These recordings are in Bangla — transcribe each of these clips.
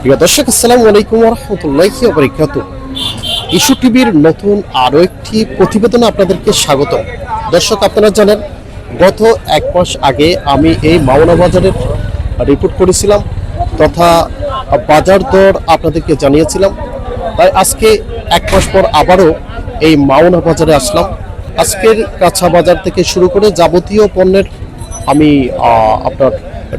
প্রিয় দর্শক, আসসালামু আলাইকুম রহমতুল্লাহি বরকাত ইস্যু টিভির নতুন আরও একটি প্রতিবেদনে আপনাদেরকে স্বাগত দর্শক, আপনারা জানেন, গত এক মাস আগে আমি এই মাওনা বাজারের রিপোর্ট করেছিলাম তথা বাজার দর আপনাদেরকে জানিয়েছিলাম। তাই আজকে এক মাস পর আবারও এই মাওনা বাজারে আসলাম। আজকের কাঁচা বাজার থেকে শুরু করে যাবতীয় পণ্যের আমি আপনার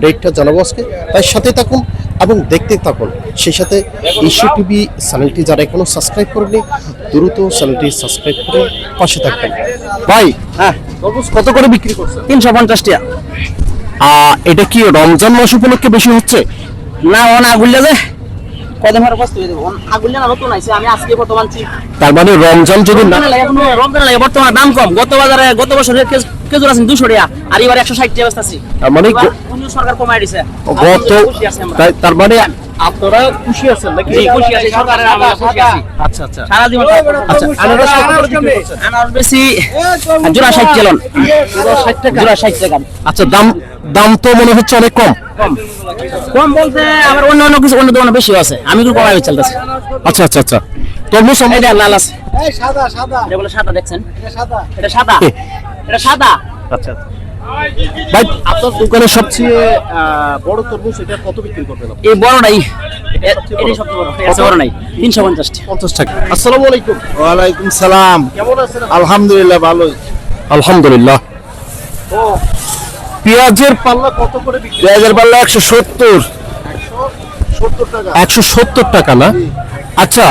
রেটটা জানাব আজকে। তাই সাথে থাকুন এবং দেখতে থাকুন। সেই সাথে ইস্যু টিভি চ্যানেলটি যারা এখনও সাবস্ক্রাইব করেনি দ্রুত চ্যানেলটি সাবস্ক্রাইব করে পাশে থাকবেন। ভাই হ্যাঁ তরমুজ কত করে বিক্রি করছেন? তিনশো পঞ্চাশ টাকা। আহ, এটা কি রমজান মাস উপলক্ষে বেশি হচ্ছে? না ও না আগুলে যে কদিন পরে বসতে দেবো আগুলে না নতুন আইছে আমি আজকে বর্তমান তার মানে রমজান যদি না রমজানের লাগে এখনও লাগে বর্তমানে দাম কম। গত বাজারে গত বছরের কেজ- কেজুর আছেন দুশো টাকা আর এবার একশো ষাট টাকা ব্যস্ত আছি। মানে সরকার কমাই দিছে। গত খুশি আছি আমরা। তাই- তার মানে আপনারা খুশি আছেন নাকি? জি, খুশি আছি সরকারের আমরা খুশি আছি। আচ্ছা আচ্ছা। সারা জীবন আচ্ছা আনারস বিক্রি করছেন? আনারস বেশি। জোড়া ষাট চলন জোড়া ষাট টাকা। আচ্ছা দাম দাম তো মনে হচ্ছে অনেক কম। কম। বলতে আবার অন্য অন্য কিছু অন্য দোকানে বেশি আছে। আমি একটু কমাই চলতেছে আচ্ছা আচ্ছা আচ্ছা। তরমুজ এটা লাল আছে। এটা বলে সাদা দেখছেন? এটা সাদা। এটা সাদা। আচ্ছা। ভাই আপনার দোকানে সবচেয়ে বড় তরমুজ এটা কত বিক্রি করবেন এই বড় নাই। এটাই সবচেয়ে বড়। এর বড় নাই। তিনশো পঞ্চাশ পঞ্চাশ টাকা। আসসালামু আলাইকুম। ওয়ালাইকুম সালাম। কেমন আছেন আলহামদুলিল্লাহ আলহামদুলিল্লাহ। পেঁয়াজের পাল্লা কত করে বিক্রি পেঁয়াজের পাল্লা একশো সত্তর। সত্তর টাকা। একশো সত্তর টাকা না? আচ্ছা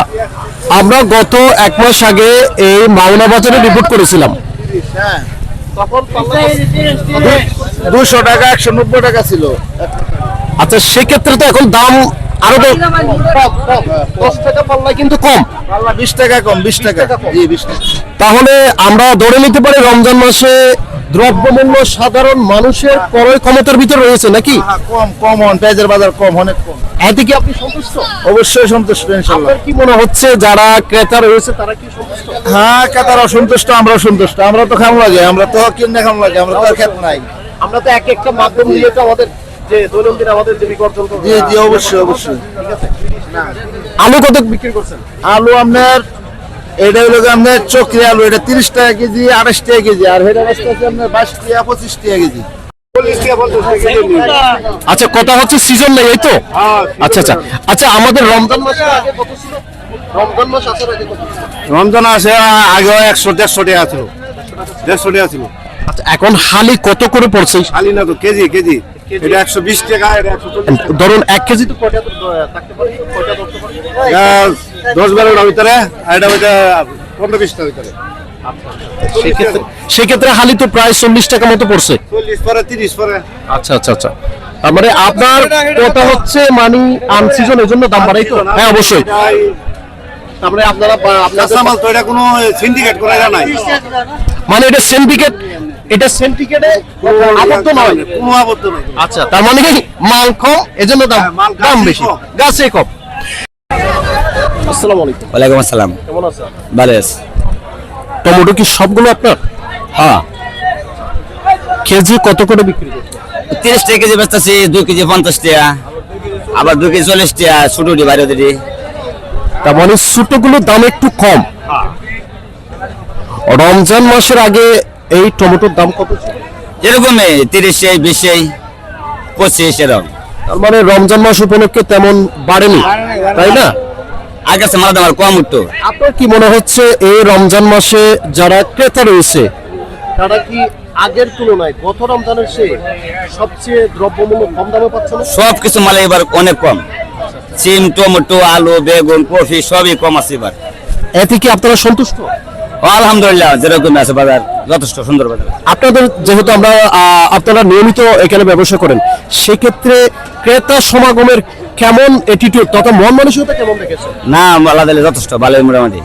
আমরা গত এক মাস আগে এই মাওনা বাজারে রিপোর্ট করেছিলাম। পাল্লা দুশো টাকা একশো নব্বই টাকা ছিল। আচ্ছা সেক্ষেত্রে তো এখন দাম আরও দশ টাকা পাল্লা কিন্তু কম। পাল্লা বিশ টাকা কম বিশ টাকা জি বিশ টাকা। তাহলে আমরা ধরে নিতে পারি রমজান মাসে দ্রব্যমূল্য সাধারণ মানুষের ক্রয় ক্ষমতার ভিতর রয়েছে নাকি? হ্যাঁ, কম কম হন পেঁয়াজের বাজার কম অনেক কম। এতে কি আপনি সন্তুষ্ট? অবশ্যই সন্তুষ্ট ইনশাল্লাহ। আপনার কি মনে হচ্ছে যারা ক্রেতা রয়েছে তারা কি সন্তুষ্ট? হ্যাঁ কাতার অসন্তুষ্ট আমরা সন্তুষ্ট। আমরা তো খাম লাগে আমরা তো কিনে খাম লাগে আমরা তো আর খেত নাই। আমরা তো এক একটা মাধ্যম দিয়ে তো আমাদের যে দৈনন্দিন আমাদের জীবিকা অর্জন জি জি অবশ্যই অবশ্যই। আলু কত বিক্রি করছেন? আলু আপনার এটা হলো আপনার চক্রি আলু এটা তিরিশ টাকা কেজি আড়াইশ টাকা কেজি আর এটা রাস্তা আছে আপনার বাইশ টাকা পঁচিশ টাকা কেজি। আচ্ছা কথা হচ্ছে? সিজন নেই এই তো? আচ্ছা আচ্ছা। আচ্ছা আমাদের রমজান মাসে আগে কত ছিল? রমজান মাস আসার আগে রমজান আসে আগে একশো দেড়শো টাকা ছিল। দেড়শো টাকা ছিল। আচ্ছা এখন হালি কত করে পড়ছে? খালি না তো কেজি কেজি। এটা একশো বিশ টাকা ধরুন এক কেজি তো কয়টা থাকতে পারে দশ বারোটার ভিতরে আর এটা ওইটা পনেরো বিশটার ভিতরে। সেক্ষেত্রে সেক্ষেত্রে হালি তো প্রায় চল্লিশ টাকা মতো পড়ছে। চল্লিশ পরে তিরিশ পরে। আচ্ছা আচ্ছা আচ্ছা। মানে আপনার কথা হচ্ছে মানি আনসিজন এই জন্য দাম বাড়াই তো? হ্যাঁ অবশ্যই। তারপরে আপনারা বা- আপনাদের তো এটা কোনো সিন্ডিকেট করা যায় নাই। মানে এটা সিন্ডিকেট এটা সিন্ডিকেটে আবদ্ধ নয়। কোনো আবদ্ধ নেই আচ্ছা তার মানে কি? মাল কম এজন্য দাম হ্যাঁ, দাম বেশি। গাছে কম। আসসালামু আলাইকুম। ওয়ালাইকুম আসসালাম। কেমন আছেন ভালো আছে। টমেটো কি সবগুলো আপনার? হ্যাঁ। কেজি কত করে বিক্রি করছেন? তিরিশ টাকা কেজি দুই কেজি পঞ্চাশ টাকা আবার দুই কেজি চল্লিশ টাকা ছোটো দি বাইরে দিদি তার মানে ছোটগুলোর দাম একটু কম। রমজান মাসের আগে এই টমেটোর দাম কত ছিল? এরকমই তিরিশে বিশে পঁচিশ এরকম। তার মানে রমজান মাস উপলক্ষে তেমন বাড়েনি। তাই না? আগে মালা দাম কম উঠতো আপনার কি মনে হচ্ছে এই রমজান মাসে যারা ক্রেতা রয়েছে তারা কি আগের তুলনায় গত রমজানের সে সবচেয়ে দ্রব্যমূল্য কম দামে পাচ্ছে সব কিছু মালে এবার অনেক কম। সিম টমেটো আলু বেগুন কফি সবই কম আছে এবার। এতে কি আপনারা সন্তুষ্ট? আলহামদুলিল্লাহ যেরকম আছে বাজার যথেষ্ট সুন্দর বাজার। আপনাদের যেহেতু আমরা আপনারা নিয়মিত এখানে ব্যবসা করেন সেক্ষেত্রে ক্রেতা সমাগমের কেমন অ্যাটিটিউড তথা মন মানসিকতা কেমন দেখেছে না আল্লাহ দিলে যথেষ্ট ভালো মোটামুটি।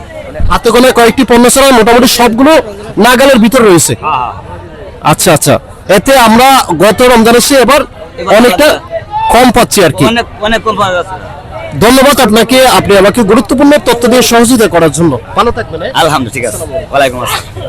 হাতে গোনা কয়েকটি পণ্য ছাড়া মোটামুটি সবগুলো নাগালের ভিতর রয়েছে। আচ্ছা আচ্ছা। এতে আমরা গত রমজানের চেয়ে এবার অনেকটা কম পাচ্ছি আর কি। অনেক অনেক কম ধন্যবাদ আপনাকে। আপনি আমাকে গুরুত্বপূর্ণ তথ্য দিয়ে সহযোগিতা করার জন্য। ভালো থাকবেন হ্যাঁ? আলহামদুলিল্লাহ ঠিক আছে। ওয়ালাইকুম আসসালাম।